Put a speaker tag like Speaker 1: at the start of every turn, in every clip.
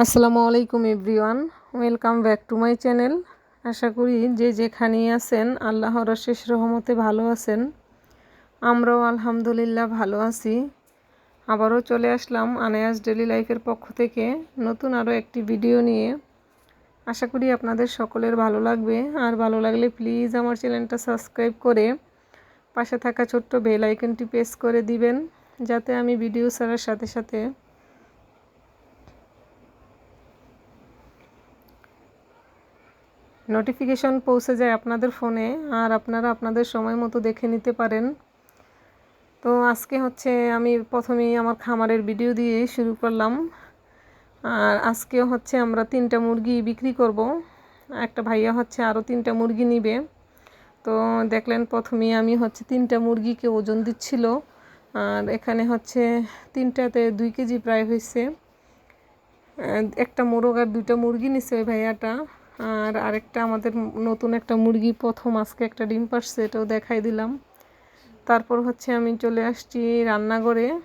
Speaker 1: আসসালামু আলাইকুম everyone. Welcome back to my channel. আশা করি যে যেখানেই আছেন, আল্লাহর শেষ রহমতে ভালো আছেন। আমরাও আলহামদুলিল্লাহ ভালো আছি। আবারও চলে আসলাম আনায়াস ডেলি লাইফের পক্ষ থেকে নতুন আরও একটি ভিডিও নিয়ে। আশা করি আপনাদের সকলের ভালো লাগবে। আর ভালো লাগলে প্লিজ আমার চ্যানেলটা সাবস্ক্রাইব করে পাশে থাকা ছোট্ট বেল আইকনটি প্রেস করে দিবেন, যাতে আমি ভিডিও ছাড়ার সাথে সাথে নোটিফিকেশন পৌঁছে যায় আপনাদের ফোনে আর আপনারা আপনাদের সময় মতো দেখে নিতে পারেন। তো আজকে হচ্ছে আমি প্রথমেই আমার খামারের ভিডিও দিয়ে শুরু করলাম। আর আজকে হচ্ছে আমরা তিনটা মুরগি বিক্রি করব। একটা ভাইয়া হচ্ছে আরও তিনটা মুরগি নিবে। তো দেখলেন প্রথমেই আমি হচ্ছে তিনটা মুরগিকে ওজন দিচ্ছিল। আর এখানে হচ্ছে তিনটাতে দুই কেজি প্রায় হয়েছে। একটা মোরগ আর দুইটা মুরগি নিছে ওই ভাইয়াটা। আর আরেকটা আমাদের নতুন একটা মুরগি প্রথম আজকে একটা ডিম পারছে এটাও দেখাই দিলাম। তারপর হচ্ছে আমি চলে আসছি রান্নাঘরে।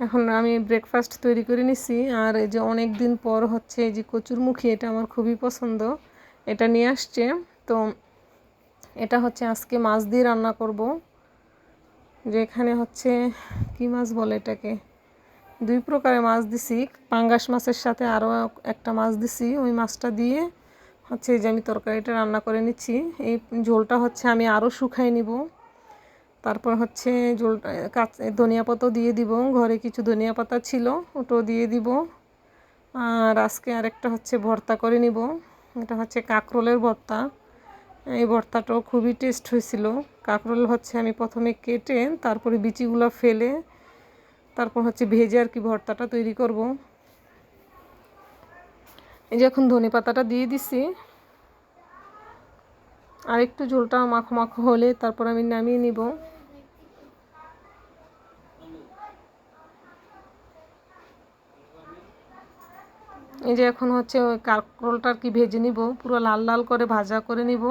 Speaker 1: এখন আমি ব্রেকফাস্ট তৈরি করে নিছি, আর এই যে অনেক দিন পর হচ্ছে এই যে কচুরমুখী, এটা আমার খুবই পছন্দ। এটা নিয়ে আসছে। তো এটা হচ্ছে আজকে মাছ দিয়ে রান্না করব। যে এখানে হচ্ছে, কি মাছ বলে এটাকে? দুই প্রকারের মাছ দিছি। পাঙ্গাস মাছের সাথে আরও একটা মাছ দিছি। ওই মাছটা দিয়ে হচ্ছে যে আমি তরকারিটা রান্না করে নিচ্ছি। এই ঝোলটা হচ্ছে আমি আরও শুকাই নিব। তারপর হচ্ছে ঝোলটা, কাঁচ, ধনিয়া পাতাও দিয়ে দিব। ঘরে কিছু ধনিয়া পাতা ছিল, ওটাও দিয়ে দিব। আর আজকে আরেকটা হচ্ছে ভর্তা করে নিব। এটা হচ্ছে কাঁকরোলের ভর্তা। এই ভর্তাটাও খুবই টেস্ট হয়েছিল। কাঁকরোল হচ্ছে আমি প্রথমে কেটে তারপরে বিচিগুলো ফেলে তারপর হচ্ছে ভেজে আর কি ভর্তাটা তৈরি করব। এই যে এখন ধনে পাতাটা দিয়ে দিছি। আর একটু ঝোলটা মাখো মাখো হলে তারপর আমি নামিয়ে নিব। এই যে এখন হচ্ছে কাঁকরোলটা আর কি ভেজে নিব। পুরো লাল লাল করে ভাজা করে নিব।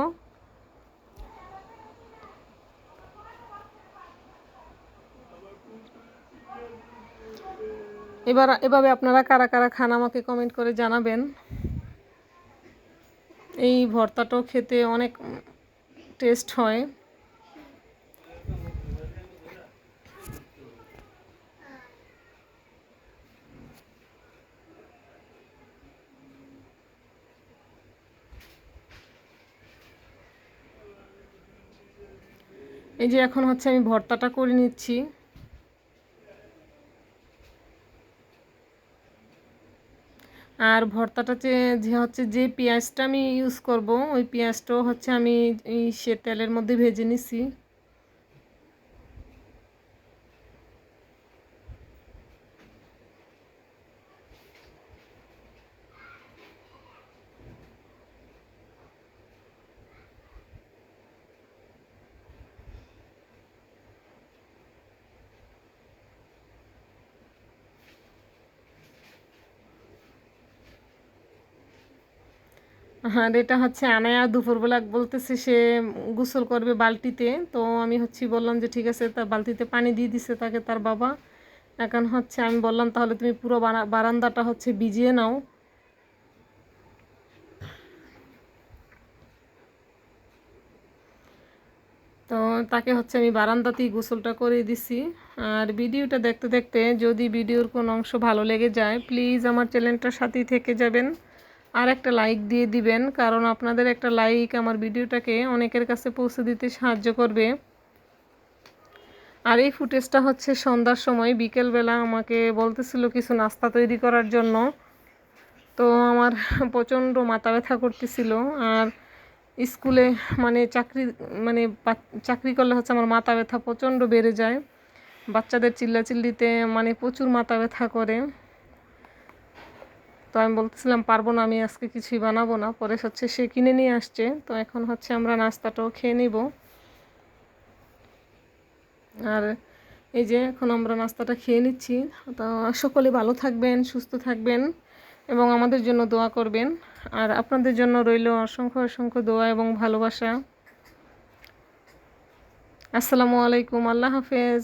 Speaker 1: এবার, এভাবে আপনারা কারা কারা খান আমাকে কমেন্ট করে জানাবেন। এই ভর্তাটাও খেতে অনেক টেস্ট হয়। এই যে এখন হচ্ছে আমি ভর্তাটা করে নিচ্ছি। আর ভর্তাটা যে হচ্ছে যে পেঁয়াজটা আমি ইউজ করব, ওই পেঁয়াজটাও হচ্ছে আমি সে তেলের মধ্যে ভেজে নিছি। হ্যাঁ এটা হচ্ছে আনায়া দুপুরবেলা বলতেছে সে গোসল করবে বালতিতে। তো আমি হচ্ছে বললাম যে ঠিক আছে তার বালতিতে পানি দিয়ে দিছে তাকে তার বাবা। এখন হচ্ছে আমি বললাম, তাহলে তুমি পুরো বারান্দাটা হচ্ছে ভিজিয়ে নাও। তো তাকে হচ্ছে আমি বারান্দাতেই গোসলটা করে দিছি। আর ভিডিওটা দেখতে দেখতে যদি ভিডিওর কোনো অংশ ভালো লেগে যায়, প্লিজ আমার চ্যানেলটার সাথেই থেকে যাবেন। আর একটা লাইক দিয়ে দিবেন, কারণ আপনাদের একটা লাইক আমার ভিডিওটাকে অনেকের কাছে পৌঁছে দিতে সাহায্য করবে। আর এই ফুটেজটা হচ্ছে সন্ধ্যার সময়, বিকেলবেলা আমাকে বলতেছিল কিছু নাস্তা তৈরি করার জন্য। তো আমার প্রচণ্ড মাথা ব্যথা করতেছিল, আর স্কুলে মানে চাকরি মানে চাকরি করলে হচ্ছে আমার মাথা ব্যথা প্রচণ্ড বেড়ে যায়। বাচ্চাদের চিল্লাচিল্লিতে মানে প্রচুর মাথা ব্যথা করে। তো আমি বলতেছিলাম, পারব না, আমি আজকে কিছুই বানাবো না। পরে হচ্ছে সে কিনে নিয়ে আসছে। তো এখন হচ্ছে আমরা নাস্তাটাও খেয়ে নিব। আর এই যে এখন আমরা নাস্তাটা খেয়ে নিচ্ছি। তো সকলে ভালো থাকবেন, সুস্থ থাকবেন এবং আমাদের জন্য দোয়া করবেন। আর আপনাদের জন্য রইল অসংখ্য অসংখ্য দোয়া এবং ভালোবাসা। আসসালামু আলাইকুম, আল্লাহ হাফেজ।